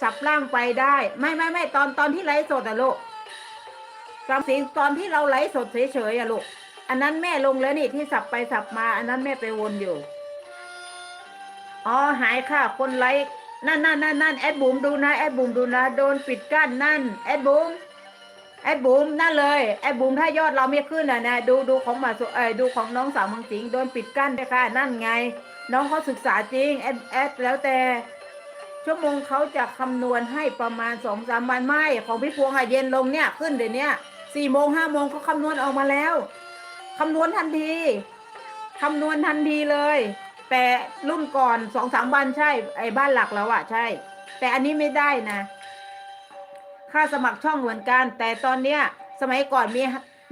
สับล่างไปได้ ไม่ไม่ไม่ตอนตอนที่ไลฟ์สดอะลูกตอนสิงตอนที่เราไลฟ์สดเฉยๆอะลูกอันนั้นแม่ลงแล้วนี่ที่สับไปสับมา อันนั้นแม่ไปวนอยู่อ๋อหายค่ะ คนไลค์นั่นนั่นนั่นนั่นแอดบุ๋มดูนะแอดบุ๋มดูนะโดนปิดกั้นนั่นแอดบุ๋มแอดบุ๋มนั่นเลยแอดบุ๋มถ้ายอดเราไม่ขึ้นอะนะดูดูของหมาสเอยดูของน้องสาวมืองสิงโดนปิดกั้นไปค่ะ นั่นไง น้องเขาศึกษาจริงแอดแอดแล้วแต่ ชั่วโมงเขาจะคำนวณให้ประมาณสองสามวันไม่ของพี่พวงอะเย็นลงเนี่ยขึ้นเดี๋ยวนี้สี่โมงห้าโมงเขาคำนวณออกมาแล้วคำนวณทันทีคำนวณทันทีเลย แต่รุ่นก่อนสองสามวันใช่ ไอ้บ้านหลักแล้วอะใช่ แต่อันนี้ไม่ได้นะค่าสมัครช่องเหมือนกัน แต่ตอนเนี้ย สมัยก่อนมี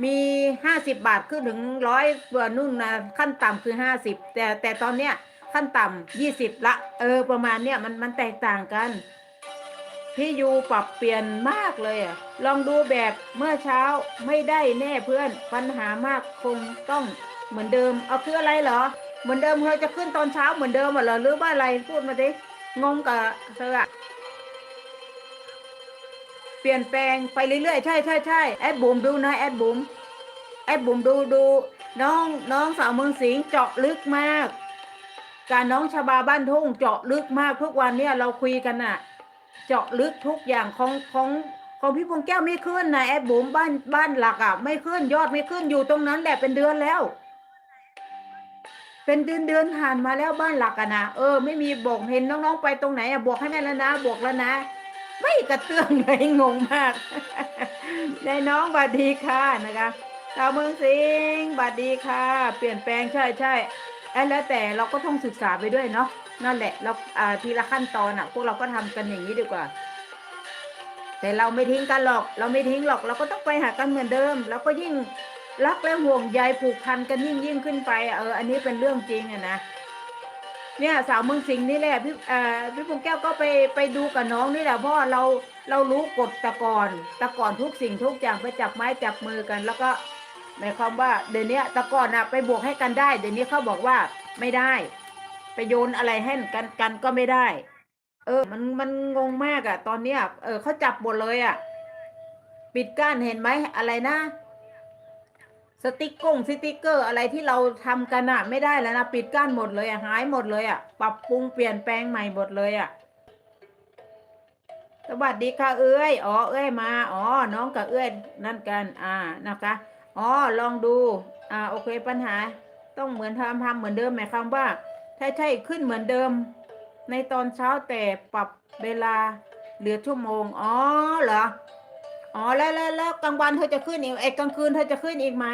มีห้าสิบบาทขึ้นถึงร้อยเบื่อนุ่นนะขั้นต่ำคือห้าสิบแต่แต่ตอนเนี้ย ขั้นต่ำยี่สิบละ เออ ประมาณเนี้ยมันมันแตกต่างกัน พี่ยูปรับเปลี่ยนมากเลยอะ ลองดูแบบเมื่อเช้าไม่ได้แน่เพื่อนปัญหามากคงต้องเหมือนเดิม เอาคืออะไรเหรอ เหมือนเดิมเราจะขึ้นตอนเช้าเหมือนเดิมเหรอหรือว่าอะไรพูดมาดิงงกับเธออะเปลี่ยนแปลงไปเรื่อยๆใช่ใช่ใช่แอดบุ๋มดูนะแอดบุ๋มแอดบุ๋มดูดู น้องน้องสาวเมืองสิงห์เจาะลึกมาก การน้องชบาบ้านทุ่งเจาะลึกมากทุกวันเนี่ยเราคุยกันอะเจาะลึกทุกอย่างของของของพี่พวงแก้วไม่ขึ้นนะแอดบุ๋มบ้านบ้านหลักอะไม่ขึ้นยอดไม่ขึ้นอยู่ตรงนั้นแหละเป็นเดือนแล้ว เป็นเดือนเดือนผ่านมาแล้วบ้านหลักอะนะเออไม่มีบอกเห็นน้องๆไปตรงไหนอะบอกให้แม่แล้วนะบอกแล้วนะ ไม่กระเตื้องเลยงงมากได้น้องบัดดีค่ะนะคะชาวเมืองสิงบัดดีค่ะ เปลี่ยนแปลงใช่ใช่ แล้วแต่เราก็ต้องศึกษาไปด้วยเนาะนั่นแหละเราอ่าทีละขั้นตอนอะพวกเราก็ทำกันอย่างนี้ดีกว่า แต่เราไม่ทิ้งกันหรอก เราไม่ทิ้งหรอก เราก็ต้องไปหากันเหมือนเดิม แล้วก็ยิ่งรักและห่วงใยผูกพันกันยิ่งยิ่งขึ้นไปเอออันนี้เป็นเรื่องจริงอะนะเนี่ยสาวเมืองสิงห์นี่แหละพี่เอ่อพี่พงแก้วก็ไปไปดูกับน้องนี่แหละเพราะว่าเราเรารู้กฎตะก่อนตะก่อนทุกสิ่งทุกอย่างไปจับไม้จับมือกัน แล้วก็ หมายความว่าเดี๋ยวนี้แตะก่อนอะไปบวกให้กันได้ เดี๋ยวนี้เขาบอกว่าไม่ได้ ไปโยนอะไรให้กันกันก็ไม่ได้ เออ มันมันงงมากอะตอนเนี้ยเออเขาจับหมดเลยอะปิดกั้นเห็นไหมอะไรนะสติกกงสติกเกอร์อะไรที่เราทำกันอะไม่ได้แล้วนะปิดกั้นหมดเลยอะหายหมดเลยอะปรับปรุงเปลี่ยนแปลงใหม่หมดเลยอะสวัสดีค่ะเอ้ย อ๋อ เอ้ยมา อ๋อ น้องกับเอ้ยนั่นกัน อ่า นะคะ อ๋อลองดู อ่าโอเคปัญหา ต้องเหมือนทำทำเหมือนเดิมหมายความว่าถ้าใช่ขึ้นเหมือนเดิม ในตอนเช้าแต่ปรับเวลาเหลือชั่วโมง อ๋อเหรออ๋อแล้วแล้วแล้วกลางวันเธอจะขึ้นอีกไอ้กลางคืนเธอจะขึ้นอีกไหม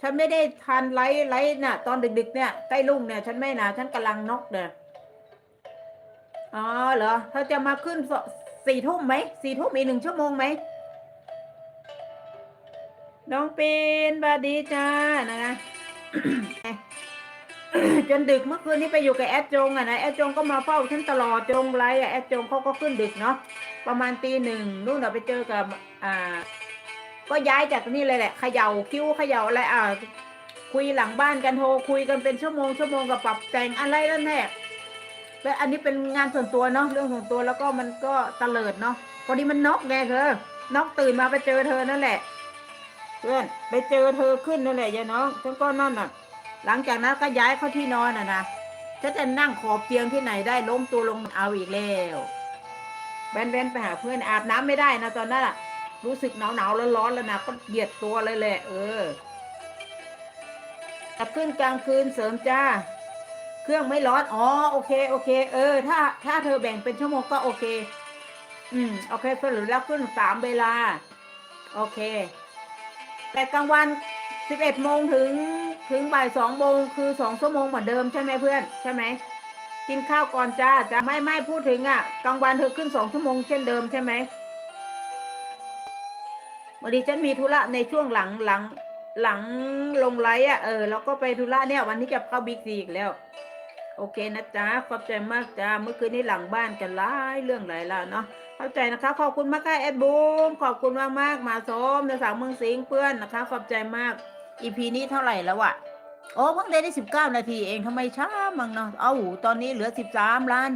ฉันไม่ได้ทานไลฟ์ไลฟ์น่ะ ตอนดึกๆเนี่ยใกล้ลุ่งเนี่ย ฉันไม่นะฉันกำลังนกเด้ออ๋อเหรอเธอจะมาขึ้นสี่ทุ่มไหมสี่ทุ่มอีกหนึ่งชั่วโมงไหม น้องปีนบาดีจ้านะนะจนดึกเมื่อคืนนี้ไปอยู่กับแอดจงอะนะแอดจงก็มาเฝ้าฉันตลอดจงไลฟ์อะแอดจงเขาก็ขึ้นดึกเนาะประมาณตีหนึ่งนู่นเราไปเจอกับอ่า ก็ย้ายจากนี่เลยแหละเขย่าคิ้วเขย่าอะไรอ่าคุยหลังบ้านกันโทรคุยกันเป็นชั่วโมงชั่วโมงกับปรับแต่งอะไรนั่นแหละและอันนี้เป็นงานส่วนตัวเนาะเรื่องส่วนตัวแล้วก็มันก็ตะเลิดเนาะพอดีมันน็อกไงเธอนอกตื่นมาไปเจอเธอนั่นแหละ เพื่อนไปเจอเธอขึ้นนั่นแหละยายน้องฉันก็นั่นน่ะ หลังจากนั้นก็ย้ายเข้าที่นอนอะนะฉันจะนั่งขอบเตียงที่ไหนได้ล้มตัวลงเอาอีกแล้วแบนๆไปหาเพื่อนอาบน้ำไม่ได้นะตอนนั้นอะ รู้สึกหนาวหนาวร้อนร้อนๆแล้วนะก็เหยียดตัวเลยแหละ เออจะขึ้นกลางคืนเสริมจ้า เครื่องไม่ร้อนอ๋อโอเคโอเค เออ ถ้า ถ้าเธอแบ่งเป็นชั่วโมงก็โอเค อืมโอเคสรุปแล้วขึ้นสามเวลา โอเค แต่กลางวันสิบเอ็ดโมงถึงถึงบ่ายสองโมงคือสองชั่วโมงเหมือนเดิมใช่ไหมเพื่อนใช่ไหมกินข้าวก่อนจ้าจะไม่ไม่พูดถึงอะกลางวันเธอขึ้นสองชั่วโมงเช่นเดิมใช่ไหมวันนี้ฉันมีธุระในช่วงหลังหลังหลังลงไลฟ์อะเออแล้วก็ไปธุระเนี่ยวันนี้จะเข้าบิ๊กซีอีกแล้ว โอเคนะจ๊ะขอบใจมากจ้าเมื่อคืนนี้หลังบ้านกันหลายเรื่องหลายแล้วเนาะเข้าใจนะคะ ขอบคุณมากค่ะแอดบูมขอบคุณมากมากมาส้มในสาวเมืองสิงเพื่อนนะคะ ขอบใจมากอีพีนี้เท่าไหร่แล้วอะโอ้เพิ่งได้ได้สิบเก้านาทีเองทำไมช้ามังเนาะเอ้าตอนนี้เหลือสิบสามล้าน